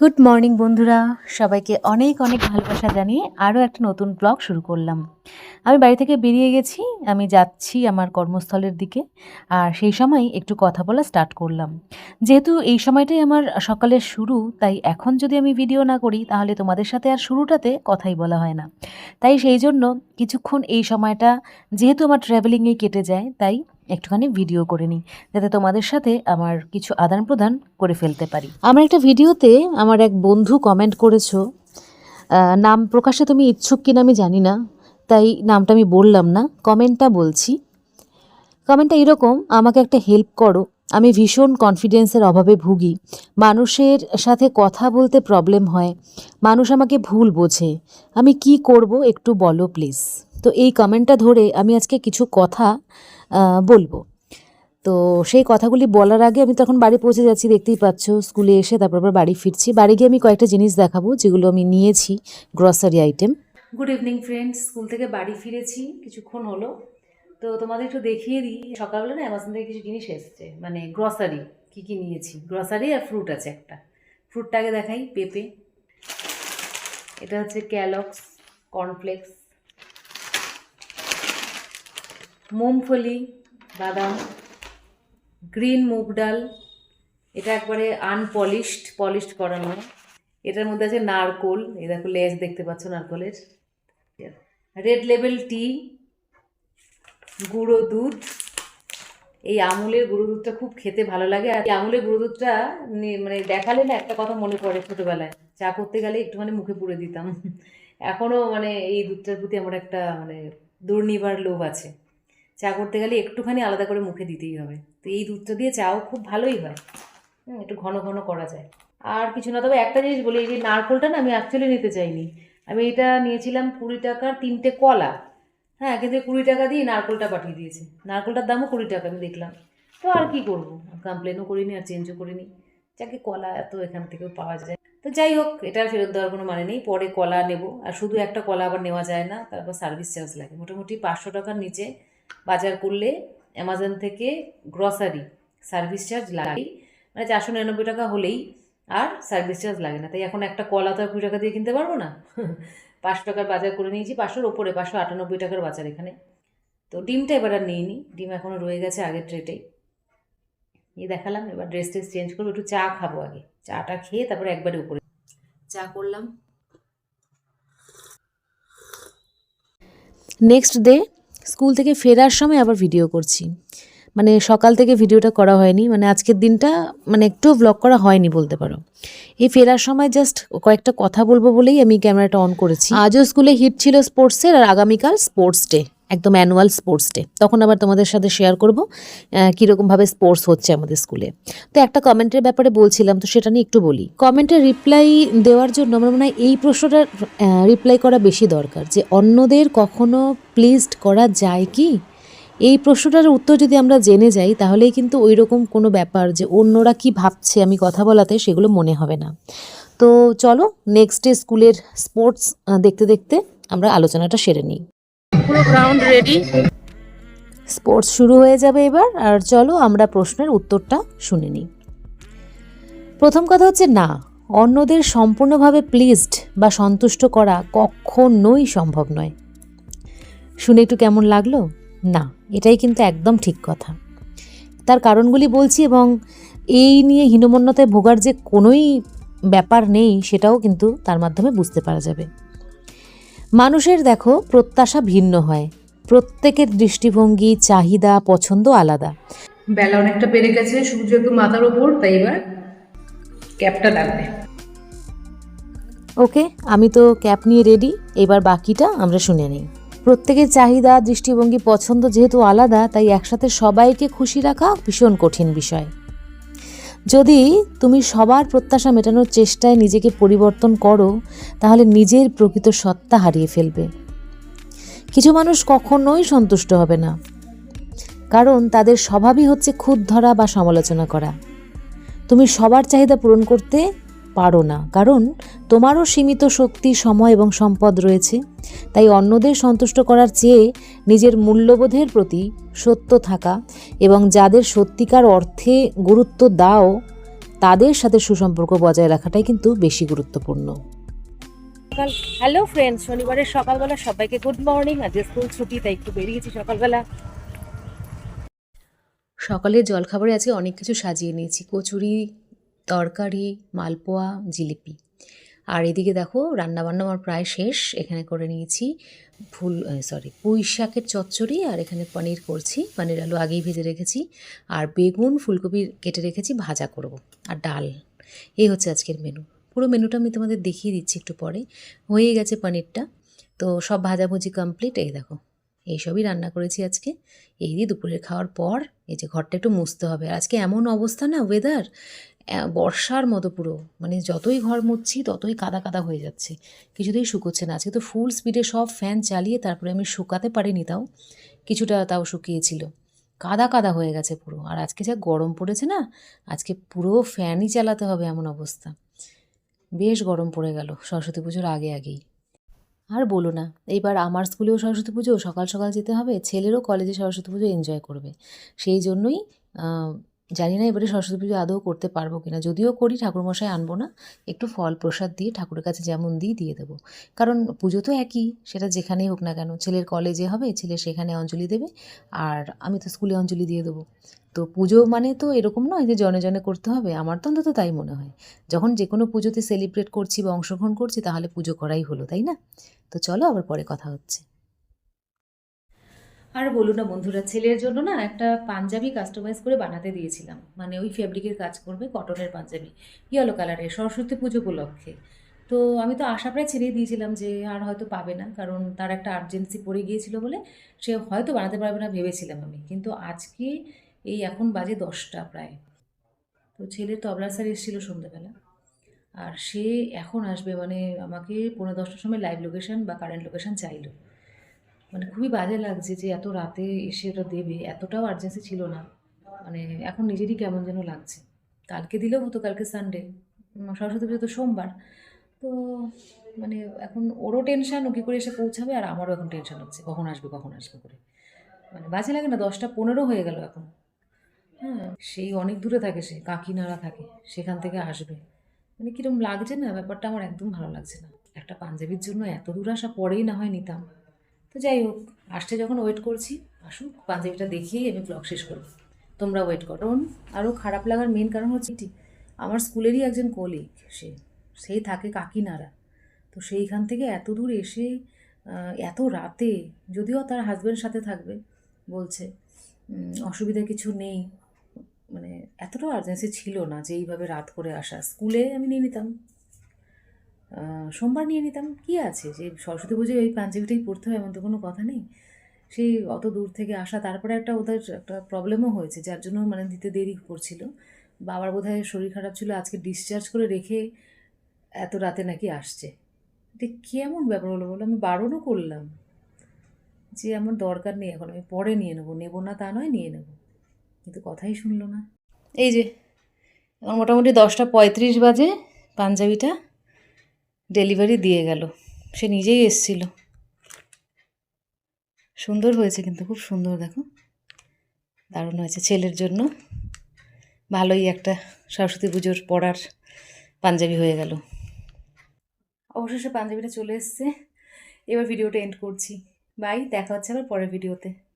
Good morning বন্ধুরা। সবাইকে অনেক অনেক ভালোবাসা জানিয়ে আরও একটা নতুন ব্লগ শুরু করলাম। আমি বাড়ি থেকে বেরিয়ে গেছি, আমি যাচ্ছি আমার কর্মস্থলের দিকে, আর সেই সময় একটু কথা বলা স্টার্ট করলাম। যেহেতু এই সময়টাই আমার সকালের শুরু, তাই এখন যদি আমি ভিডিও না করি, তাহলে তোমাদের সাথে আর শুরুটাতে কথাই বলা হয় না। তাই সেই জন্য কিছুক্ষণ এই সময়টা, যেহেতু আমার ট্রাভেলিংয়ে কেটে যায়, তাই একটুখানি ভিডিও করে নিই, যাতে তোমাদের সাথে আমার কিছু আদান প্রদান করে ফেলতে পারি। আমার একটা ভিডিওতে আমার এক বন্ধু কমেন্ট করেছ নাম প্রকাশে তুমি ইচ্ছুক কিনা আমি জানি না, তাই নামটা আমি বললাম না কমেন্টটা বলছি। কমেন্টটা এরকম, আমাকে একটা হেল্প করো। আমি ভীষণ কনফিডেন্সের অভাবে ভুগি। মানুষের সাথে কথা বলতে প্রবলেম হয়। মানুষ আমাকে ভুল বোঝে। আমি কি করব একটু বলো প্লিজ তো এই কমেন্টটা ধরে আমি আজকে কিছু কথা বলব। তো সেই কথাগুলি বলার আগে আমি তখন বাড়ি পৌঁছে যাচ্ছি, দেখতেই পাচ্ছ স্কুলে এসে তারপর আবার বাড়ি ফিরছি। বাড়ি গিয়ে আমি কয়েকটা জিনিস দেখাবো, যেগুলো আমি নিয়েছি grocery item good evening friends school থেকে বাড়ি ফিরেছি, কিছুক্ষণ হলো। তো তোমাদের একটু দেখিয়ে দিই। সকালবেলা না অ্যামাজন থেকে কিছু জিনিস এসছে মানে গ্রসারি কি কি নিয়েছি? গ্রসারি আর ফ্রুট আছে একটা। ফ্রুটটা আগে দেখাই, পেঁপে। এটা হচ্ছে ক্যালক্স কর্নফ্লেক্স মুংফলি বাদাম। গ্রিন মুগ ডাল। এটা একবারে আনপলিশড পলিশড করা নয় এটার মধ্যে আছে নারকোল। এই দেখো, লেজ দেখতে পাচ্ছ নারকোলের। রেড লেবেল টি। গুঁড়ো দুধ। এই আমুলের গুঁড়ো দুধটা খুব খেতে ভালো লাগে। আর এই আমুলের গুঁড়ো দুধটা মানে দেখালে না একটা কথা মনে পড়ে ছোটোবেলায়। চা করতে গেলে একটুখানি মুখে পুড়ে দিতাম। এখনও মানে এই দুধটার প্রতি আমার একটা মানে দুর্নিবার লোভ আছে। চা করতে গেলে একটুখানি আলাদা করে মুখে দিতেই হবে। তো এই দুধটা দিয়ে চাও খুব ভালোই হয়। একটু ঘন ঘন করা যায়। আর কিছু না, তবে একটা জিনিস বলি, এই যে নারকোলটা না আমি অ্যাকচুয়ালি নিতে চাইনি। আমি এটা নিয়েছিলাম কুড়ি টাকার তিনটে কলা। হ্যাঁ কিন্তু কুড়ি টাকা দিয়ে নারকোলটা পাঠিয়ে দিয়েছে। নারকোলটার দামও কুড়ি টাকা, আমি দেখলাম। তো আর কি করব? কমপ্লেনও করিনি, আর চেঞ্জও করিনি। যাকে কলা এত এখান থেকেও পাওয়া যায়। তো যাই হোক, এটা ফেরত দেওয়ার কোনো মানে নেই। পরে কলা নেব। আর শুধু একটা কলা আবার নেওয়া যায় না তারপর সার্ভিস চার্জ লাগে। মোটামুটি পাঁচশো টাকার নিচে বাজার করলে অ্যামাজন থেকে গ্রসারি সার্ভিস চার্জ লাগে। মানে চারশো নিরানব্বই টাকা হলেই আর সার্ভিস চার্জ লাগে না। তাই এখন একটা কলা তো আর কুড়ি টাকা দিয়ে কিনতে পারব না? পাঁচশো টাকার বাজার করে নিয়েছি, পাঁচশোর ওপরে, পাঁচশো আটানব্বই টাকার বাজার এখানে। তো ডিমটা এবার আর নিইনি, ডিম এখনও রয়ে গেছে আগের ট্রেটেই। এই দেখালাম, এবার ড্রেস ট্রেস চেঞ্জ করব, একটু চা খাব আগে। চাটা খেয়ে তারপরে একবারে উপরে। চা করলাম। নেক্সট ডে স্কুল থেকে ফেরার সময় আবার ভিডিও করছি। মানে সকাল থেকে ভিডিওটা করা হয়নি মানে আজকের দিনটা মানে একটু ব্লগ করা হয়নি বলতে পারো। এই ফেরার সময় জাস্ট কয়েকটা কথা বলব বলেই আমি ক্যামেরাটা অন করেছি। আজও স্কুলে হিট ছিল স্পোর্টসের আর আগামীকাল স্পোর্টস ডে একদম অ্যানুয়াল স্পোর্টস ডে তখন আবার তোমাদের সাথে শেয়ার করব কীরকমভাবে স্পোর্টস হচ্ছে আমাদের স্কুলে তো একটা কমেন্টের ব্যাপারে বলছিলাম, তো সেটা নিয়ে একটু বলি। কমেন্টের রিপ্লাই দেওয়ার জন্য আমার মনে হয় এই প্রশ্নটার রিপ্লাই করা বেশি দরকার যে অন্যদের কখনো প্লিজড করা যায় কি? এই প্রশ্নটার উত্তর যদি আমরা জেনে যাই তাহলেই কিন্তু ওই রকম কোনো ব্যাপার যে অন্যরা কি ভাবছে আমি কথা বলাতে সেগুলো মনে হবে না। তো চলো নেক্সট ডে স্কুলের স্পোর্টস দেখতে দেখতে আমরা আলোচনাটা সেরে নিই। পুরো গ্রাউন্ড রেডি স্পোর্টস শুরু হয়ে যাবে এবার আর চলো আমরা প্রশ্নের উত্তরটা শুনে নিই। প্রথম কথা হচ্ছে না অন্যদের সম্পূর্ণভাবে প্লিজড বা সন্তুষ্ট করা কখনোই সম্ভব নয়। শুনে একটু কেমন লাগল? না এটাই কিন্তু একদম ঠিক কথা। তার কারণগুলি বলছি এবং এই নিয়ে হীনমন্যতায় ভোগার যে কোনোই ব্যাপার নেই সেটাও কিন্তু তার মাধ্যমে বুঝতে পারা যাবে। মানুষের দেখো প্রত্যাশা ভিন্ন হয়। প্রত্যেকের দৃষ্টিভঙ্গি চাহিদা পছন্দ আলাদা। বেলা অনেকটা পেরে গেছে সূর্য একটু মাথার ওপর তাই এবার ক্যাপটা লাগবে। ওকে আমি তো ক্যাপ নিয়ে রেডি এবার বাকিটা আমরা শুনে নিই। প্রত্যেকের চাহিদা, দৃষ্টিভঙ্গি, পছন্দ যেহেতু আলাদা, তাই একসাথে সবাইকে খুশি রাখা ভীষণ কঠিন বিষয়। যদি তুমি সবার প্রত্যাশা মেটানোর চেষ্টায় নিজেকে পরিবর্তন করো, তাহলে নিজের প্রকৃত সত্তা হারিয়ে ফেলবে। কিছু মানুষ কখনোই সন্তুষ্ট হবে না। কারণ তাদের স্বভাবই হচ্ছে খুদ ধরা বা সমালোচনা করা। তুমি সবার চাহিদা পূরণ করতে পারো না। কারণ তোমারও সীমিত শক্তি সময় এবং সম্পদ রয়েছে। তাই অন্যদের সন্তুষ্ট করার চেয়ে নিজের মূল্যবোধের প্রতি সত্য থাকা এবং যাদের সত্যিকার অর্থে গুরুত্ব দাও তাদের সাথে সুসম্পর্ক বজায় রাখাটাই কিন্তু বেশি গুরুত্বপূর্ণ। সকাল হ্যালো ফ্রেন্ডস শনিবারের সকালবেলা সবাইকে গুড মর্নিং। আজকে স্কুল ছুটি তাই একটু বেরিয়েছি সকালবেলা। সকালের জলখাবারে আজকে অনেক কিছু সাজিয়ে নিয়েছি। কচুরি তরকারি, মালপোয়া, জিলিপি। আর এদিকে দেখো, রান্নাবান্না আমার প্রায় শেষ। এখানে করে নিয়েছি ফুল সরি পুঁই শাকের চচ্চড়ি আর এখানে পনির করছি, পনির আলু আগেই ভেজে রেখেছি। আর বেগুন, ফুলকপি কেটে রেখেছি, ভাজা করব। আর ডাল, এই হচ্ছে আজকের মেনু পুরো মেনুটা আমি তোমাদের দেখিয়ে দিচ্ছি একটু পরে। হয়ে গেছে পনিরটা। তো সব ভাজাভুজি কমপ্লিট এই দেখো, এইসবই রান্না করেছি আজকে। এই দিয়ে দুপুরের খাওয়ার পর এই যে ঘরটা একটু মুছতে হবে। আজকে এমন অবস্থা না ওয়েদার বর্ষার মতো পুরো। মানে যতই ঘর মুছছি ততই কাদা কাদা হয়ে যাচ্ছে। কিছুতেই শুকোচ্ছে না। আজকে তো ফুল স্পিডে সব ফ্যান চালিয়ে তারপরে আমি শুকাতে পারিনি তাও। কিছুটা তাও শুকিয়েছিল। কাদা কাদা হয়ে গেছে পুরো। আর আজকে যা গরম পড়েছে না, আজকে পুরো ফ্যানই চালাতে হবে এমন অবস্থা। বেশ গরম পড়ে গেল সরস্বতী পুজোর আগে আগেই। আর বলো না, এইবার আমার স্কুলেও সরস্বতী পুজো, সকাল সকাল যেতে হবে। ছেলেরও কলেজে সরস্বতী পুজো এনজয় করবে। সেই জন্যই জানি না এবারে সরস্বতী পুজো আদৌ করতে পারব কিনা। যদিও করি, ঠাকুরমশাই আনব না। একটু ফল প্রসাদ দিয়ে ঠাকুরের কাছে যেমন দিই, দিয়ে দেবো। কারণ পুজো তো একই, সেটা যেখানেই হোক না কেন। ছেলের কলেজে হবে, ছেলে সেখানে অঞ্জলি দেবে, আর আমি তো স্কুলে অঞ্জলি দিয়ে দেবো। তো পুজো মানে তো এরকম নয় যে জনে জনে করতে হবে। আমার তো অন্তত তাই মনে হয়। যখন যে কোনো পুজোতে সেলিব্রেট করছি বা অংশগ্রহণ করছি, তাহলে পুজো করাই হলো, তাই না? তো চলো আবার পরে কথা হচ্ছে। আর বলো না, বন্ধুরা, ছেলের জন্য না একটা পাঞ্জাবি কাস্টমাইজ করে বানাতে দিয়েছিলাম। মানে ওই ফ্যাব্রিকের কাজ করবে কটনের পাঞ্জাবি ইয়েলো কালারের সরস্বতী পুজো উপলক্ষে। তো আমি তো আশা প্রায় ছেড়েই দিয়েছিলাম যে আর হয়তো পাবে না, কারণ তার একটা আর্জেন্সি পড়ে গিয়েছিল বলে সে হয়তো বানাতে পারবে না ভেবেছিলাম আমি। কিন্তু আজকে এই এখন বাজে দশটা প্রায়। তো ছেলের তবলা স্যার এসেছিল সন্ধ্যেবেলা। আর সে এখন আসবে মানে আমাকে পনেরো দশটার সময় লাইভ লোকেশান বা কারেন্ট লোকেশান চাইলো। মানে খুবই বাজে লাগছে যে এত রাতে এসে ওটা দেবে, এতটাও আর্জেন্সি ছিল না। মানে এখন নিজেরই কেমন যেন লাগছে। কালকে দিলেও হতো, কালকে সানডে সরস্বতী পুজো তো সোমবার। তো মানে এখন ওরও টেনশান ও কী করে এসে পৌঁছাবে আর আমারও এখন টেনশান হচ্ছে। কখন আসবে কখন আসবে করে। মানে বাজে লাগে না, দশটা পনেরো হয়ে গেল এখন। হ্যাঁ সেই অনেক দূরে থাকে সে, কাকিনাড়া থাকে, সেখান থেকে আসবে। মানে কীরকম লাগছে না, ব্যাপারটা আমার একদম ভালো লাগছে না। একটা পাঞ্জাবির জন্য এত দূর আসা পরেই না হয় নিতাম। তো যাই হোক, আসতে যখন ওয়েট করছি, আসুক পাঞ্জাবিটা দেখিয়েই আমি ব্লগ শেষ করব। তোমরা ওয়েট করো। আরও খারাপ লাগার মেন কারণ হচ্ছে এটি আমার স্কুলেরই একজন কলিগ সে, সেই থাকে কাকিনাড়া। তো সেইখান থেকে এত দূর এসে এত রাতে, যদিও তার হাজব্যান্ড সাথে থাকবে, বলছে অসুবিধা কিছু নেই। মানে এতটাও আর্জেন্সি ছিল না যে এইভাবে রাত করে আসা। স্কুলে আমি নিয়ে নিতাম। সোমবার নিয়ে নিতাম। কি আছে? যে সরস্বতী পুজোয় ওই পাঞ্জাবিটাই পড়তে হয়, এমন তো কোনো কথা নেই। সেই অত দূর থেকে আসা, তারপরে একটা ওদের একটা প্রবলেমও হয়েছে, যার জন্য মানে দিতে দেরি করছিল। বাবার বোধহয় শরীর খারাপ ছিল, আজকে ডিসচার্জ করে রেখে এত রাতে নাকি আসছে। এটা কেমন ব্যাপার হলো বলো? আমি বারণও করলাম। যে আমার দরকার নেই এখন, আমি পরে নিয়ে নেব। নেব না তা নয়, নিয়ে নেব। কিন্তু কথাই শুনলো না। এই যে মোটামুটি দশটা পঁয়ত্রিশ বাজে পাঞ্জাবিটা। ডেলিভারি দিয়ে গেল। সে নিজেই এসছিল। সুন্দর হয়েছে কিন্তু, খুব সুন্দর দেখো। দারুণ হয়েছে ছেলের জন্য। ভালোই একটা সরস্বতী পুজোর পড়ার পাঞ্জাবি হয়ে গেল। অবশেষে পাঞ্জাবিটা চলে এসছে। এবার ভিডিওটা এন্ড করছি। বাই দেখা হচ্ছে আবার পরের ভিডিওতে